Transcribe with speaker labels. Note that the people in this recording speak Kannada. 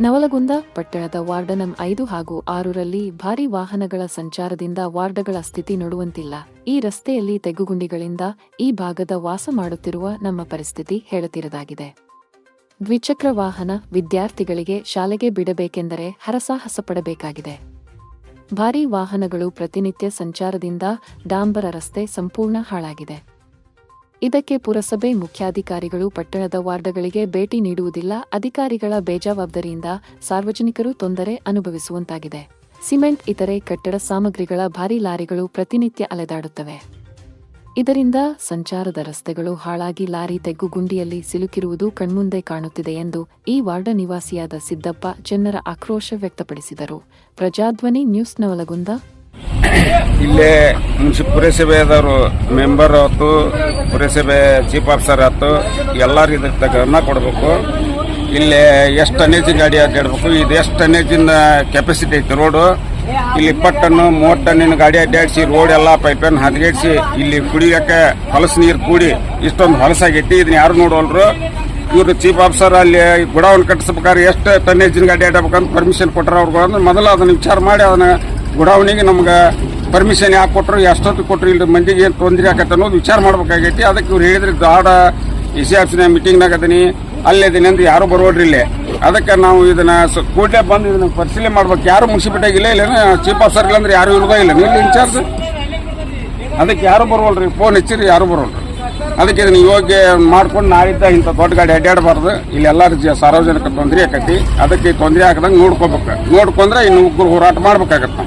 Speaker 1: ನವಲಗುಂದ ಪಟ್ಟಣದ ವಾರ್ಡನಂ ಐದು ಹಾಗೂ ಆರರಲ್ಲಿ ಭಾರಿ ವಾಹನಗಳ ಸಂಚಾರದಿಂದ ವಾರ್ಡ್ಗಳ ಸ್ಥಿತಿ ನೋಡುವಂತಿಲ್ಲ. ಈ ರಸ್ತೆಯಲ್ಲಿ ತೆಗ್ಗುಗುಂಡಿಗಳಿಂದ ಈ ಭಾಗದ ವಾಸ ಮಾಡುತ್ತಿರುವ ನಮ್ಮ ಪರಿಸ್ಥಿತಿ ಹೇಳುತ್ತಿರದಾಗಿದೆ ದ್ವಿಚಕ್ರ ವಾಹನ ವಿದ್ಯಾರ್ಥಿಗಳಿಗೆ ಶಾಲೆಗೆ ಬಿಡಬೇಕೆಂದರೆ ಹರಸಾಹಸ ಪಡಬೇಕಾಗಿದೆ ಭಾರೀ ವಾಹನಗಳು ಪ್ರತಿನಿತ್ಯ ಸಂಚಾರದಿಂದ ಡಾಂಬರ ರಸ್ತೆ ಸಂಪೂರ್ಣ ಹಾಳಾಗಿದೆ. ಇದಕ್ಕೆ ಪುರಸಭೆ ಮುಖ್ಯಾಧಿಕಾರಿಗಳು ಪಟ್ಟಣದ ವಾರ್ಡ್ಗಳಿಗೆ ಭೇಟಿ ನೀಡುವುದಿಲ್ಲ. ಅಧಿಕಾರಿಗಳ ಬೇಜವಾಬ್ದಾರಿಯಿಂದ ಸಾರ್ವಜನಿಕರು ತೊಂದರೆ ಅನುಭವಿಸುವಂತಾಗಿದೆ. ಸಿಮೆಂಟ್, ಇತರೆ ಕಟ್ಟಡ ಸಾಮಗ್ರಿಗಳ ಭಾರೀ ಲಾರಿಗಳು ಪ್ರತಿನಿತ್ಯ ಅಲೆದಾಡುತ್ತವೆ. ಇದರಿಂದ ಸಂಚಾರದ ರಸ್ತೆಗಳು ಹಾಳಾಗಿ ಲಾರಿ ತೆಗ್ಗುಗುಂಡಿಯಲ್ಲಿ ಸಿಲುಕಿರುವುದು ಕಣ್ಮುಂದೆ ಕಾಣುತ್ತಿದೆ ಎಂದು ಈ ವಾರ್ಡ ನಿವಾಸಿಯಾದ ಸಿದ್ದಪ್ಪ ಜನರ ಆಕ್ರೋಶ ವ್ಯಕ್ತಪಡಿಸಿದರು. ಪ್ರಜಾಧ್ವನಿ ನ್ಯೂಸ್ ನವಲಗುಂದ
Speaker 2: ಇಲ್ಲೇ ಮುನ್ಸಿ, ಪುರಸಭೆದವರು ಮೆಂಬರ್ ಆಯ್ತು, ಪುರಸಭೆ ಚೀಫ್ ಆಫೀಸರ್ ಆಯ್ತು, ಎಲ್ಲರೂ ಇದಕ್ಕೆ ಗಮನ ಕೊಡಬೇಕು. ಇಲ್ಲಿ ಎಷ್ಟು ಟನೇಜಿನ ಗಾಡಿ ಅಡ್ಡಾಡ್ಬೇಕು, ಇದು ಎಷ್ಟು ಟನ್ನೇಜಿನ ಕೆಪಾಸಿಟಿ ಐತಿ ರೋಡು ಇಲ್ಲಿ ಇಪ್ಪತ್ತು ಮೂವತ್ತು ಟನ್ನಿನ ಗಾಡಿ ಅಡ್ಡಾಡಿಸಿ ರೋಡ್ ಎಲ್ಲ ಪೈಪನ್ನು ಹದಗೆಡಿಸಿ, ಇಲ್ಲಿ ಕುಡಿಯೋಕ್ಕೆ ಹೊಲಸು ನೀರು ಕೂಡಿ ಇಷ್ಟೊಂದು ಹೊಲಸಾಗೈತಿ ಇದನ್ನ ಯಾರು ನೋಡೋಲ್ರು? ಇವರು ಚೀಫ್ ಆಫೀಸರ್ ಅಲ್ಲಿ ಗುಡಾವನ್ ಕಟ್ಟಿಸ್ಬೇಕಾದ್ರೆ ಎಷ್ಟು ಟನ್ನೇಜಿನ ಗಾಡಿ ಅಡ್ಡಾಡ್ಬೇಕಂತ ಪರ್ಮಿಷನ್ ಕೊಟ್ಟರೆ ಅವ್ರಿಗೆ ಅಂದ್ರೆ ಮೊದಲು ಅದನ್ನ ವಿಚಾರ ಮಾಡಿ, ಅದನ್ನ ಗುಡಾವಣಿಗೆ ನಮ್ಗೆ ಪರ್ಮಿಷನ್ ಯಾಕೆ ಕೊಟ್ಟರು ಎಷ್ಟೊತ್ತು ಕೊಟ್ಟರು ಇಲ್ಲಿ ಮಂದಿಗೆ ಏನು ತೊಂದರೆ ಆಕತ್ತೆ ಅನ್ನೋದು ವಿಚಾರ ಮಾಡ್ಬೇಕಾಗೈತಿ. ಅದಕ್ಕೆ ಇವ್ರು ಹೇಳಿದ್ರೆ ಗಾಡ ಇ ಸಿ ಆಫ್ಸಿನ ಮೀಟಿಂಗ್ನಾಗ ಅದೀನಿ. ಅಲ್ಲೇ ಇದೀನಿ ಅಂದ್ರೆ ಯಾರು ಬರೋಡ್ರಿ ಇಲ್ಲೇ. ಅದಕ್ಕೆ ನಾವು ಇದನ್ನ ಕೂಡಲೇ ಬಂದು ಇದನ್ನ ಪರಿಶೀಲನೆ ಮಾಡ್ಬೇಕು. ಯಾರು ಮುನ್ಸಿಪಿಟಾಗಿಲ್ಲ ಇಲ್ಲ ಚೀಫ್ ಆಫೀಸರ್ ಇಲ್ಲ ಅಂದ್ರೆ ಯಾರು ಇಲ್ವೋ ಇಲ್ಲ ಇಲ್ಲಿ ಇನ್ಚಾರ್ಜ್ ಅದಕ್ಕೆ ಯಾರು ಬರೋಲ್ರಿ ಫೋನ್ ಹಚ್ಚಿರಿ ಯಾರು ಬರೋಲ್ರಿ ಅದಕ್ಕೆ ಇದನ್ನ ಯೋಗ್ಯ ಮಾಡ್ಕೊಂಡು ನಾಳಿದ್ದ ಇಂಥ ದೊಡ್ಡ ಗಾಡಿ ಅಡ್ಡಾಡಬಾರ್ದು ಇಲ್ಲಿ ಎಲ್ಲರ ಸಾರ್ವಜನಿಕ ತೊಂದರೆ ಆಕತಿ. ಅದಕ್ಕೆ ತೊಂದರೆ ಆಗದಂಗೆ ನೋಡ್ಕೋಬೇಕು. ನೋಡ್ಕೊಂಡ್ರೆ ಇನ್ನು ಉಗ್ರ ಹೋರಾಟ ಮಾಡ್ಬೇಕಾಗತ್ತೆ